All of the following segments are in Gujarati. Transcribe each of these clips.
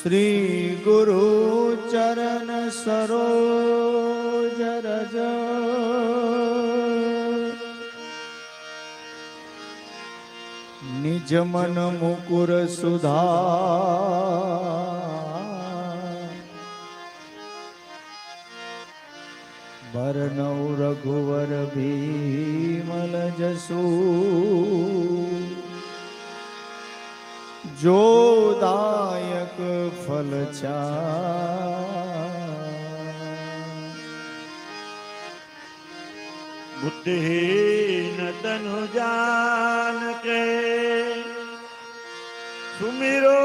શ્રી ગુરુ ચરણ સરોજ રજ નિજ મન મુકુર સુધા. બરનૌ રઘુવર ભીમલ જસુ. જોદાયક ફલ બુદ્ધિહીન તનુ જાન કે સુમિરો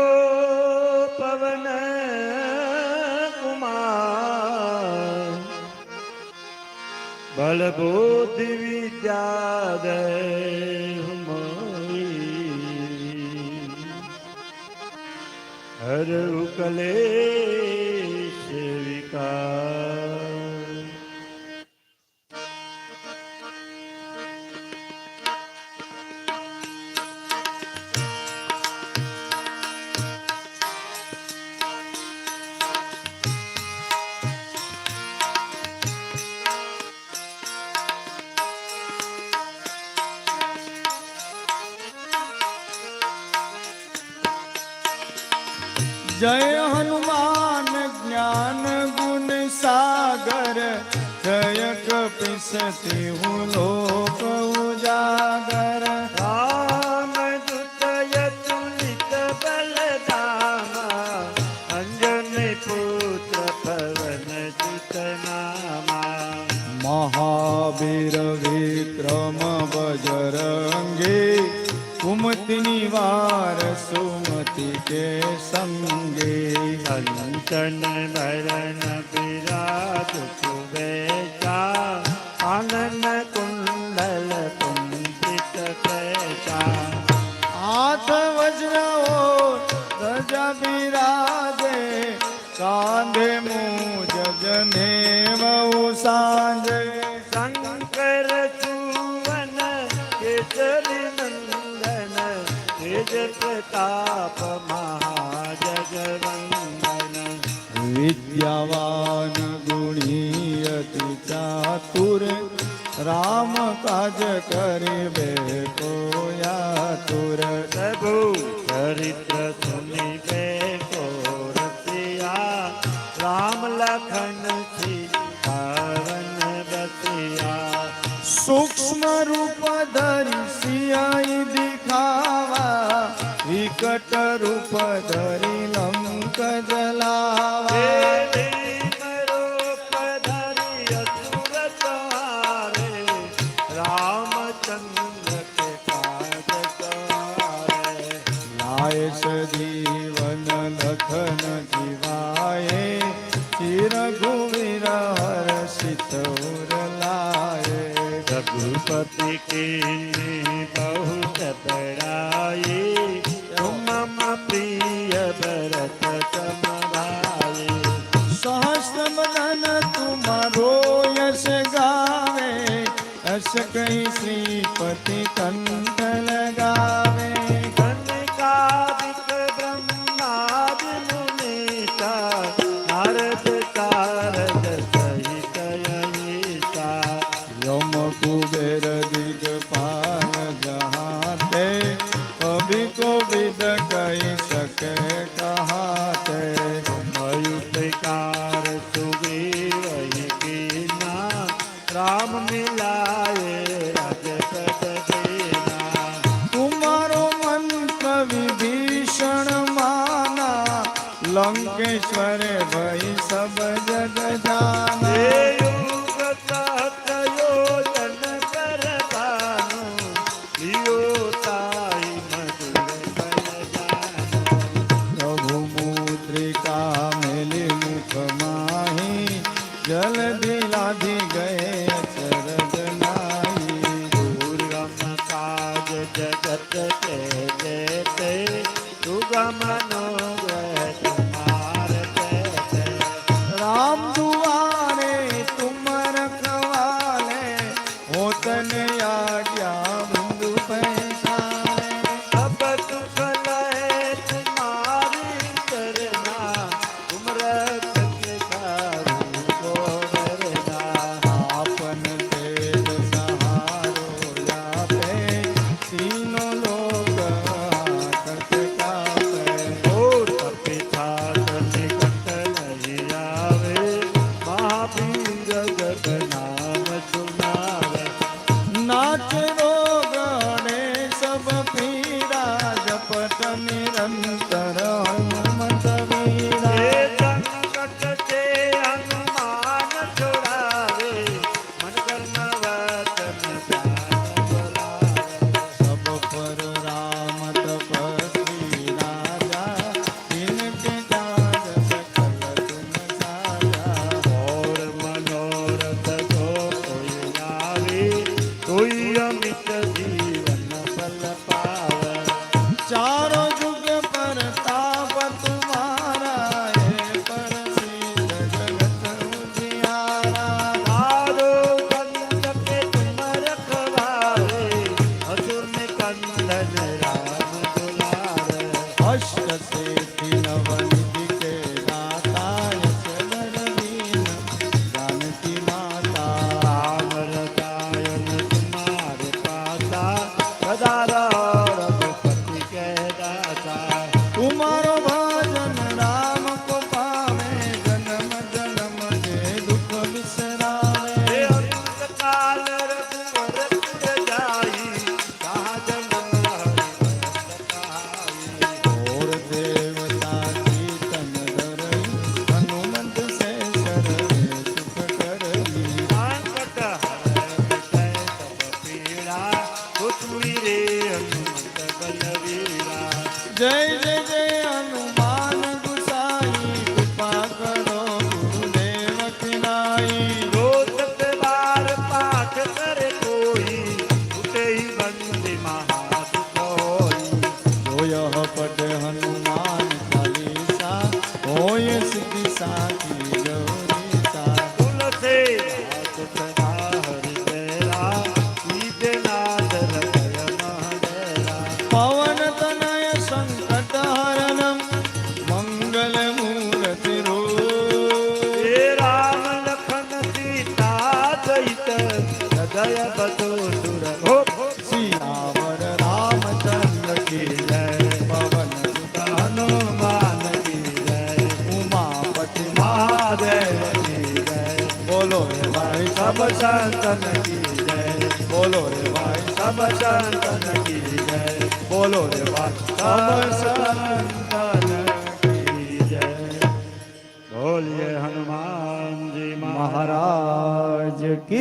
પવન કુમાર બલ બુદ્ધિ વિદ્યા હર ઉકલે વિકાર જય હનુમાન જ્ઞાન ગુણ સાગર જય કપિસતિ હું લોક ઉજાગર. રામ દુતય તુલિત બલદામા અંજન પુત્ર પવન દુત નામા. મહાવીર વિક્રમ બજરંગી કુમતિની વાર સુમતિ કે કંચન ભરણ બિરાજ કુબેચા આનંદ કુંડલ કુંભિત પેચા હાથ વજ્ર ધજ બિરાજે કાંધે મુજ જને બહુ સાંજે શંકર ચુવન કેસરી નંદન તેજ પ્રતાપ વિદ્યાવાન ગુણી અતિ ચાતુર રામ કાજ કરે કો યાતુર પ્રભુ ચરિત્ર સુની બે રસિયા રામ લખન સીતાવન બતિયા સૂક્ષ્મ રૂપ ધરી સિયાઈ દિખાવા વિકટ રૂપ ધરી गौर लाए। रघुपति के बहुत बड़ाए मम प्रिय भरत समाए मदन यश अस कैसी पति कंठ लगा कुबेर दिगपाल जहाते कभी को विद कही सके कहाते मयुपकार सुग्रीव ही कीना राम मिलाए राजपद देना तुम्हारो मंत्र જગત કે જગત સુગમનો ગ્રહ નિરંતર હનુમત વીરા i'm tanto. जय बदोसुर हो सियावर रामचंद्र की जय। पवन हनुमान की जय। उमापति महादेव की जय। बोलो रे भाई, सब संतन की जय। बोलो रे भाई, सब संतन की जय। बोलो रे भाई, सब संतन की जय। बोलिए हनुमान जी महाराज की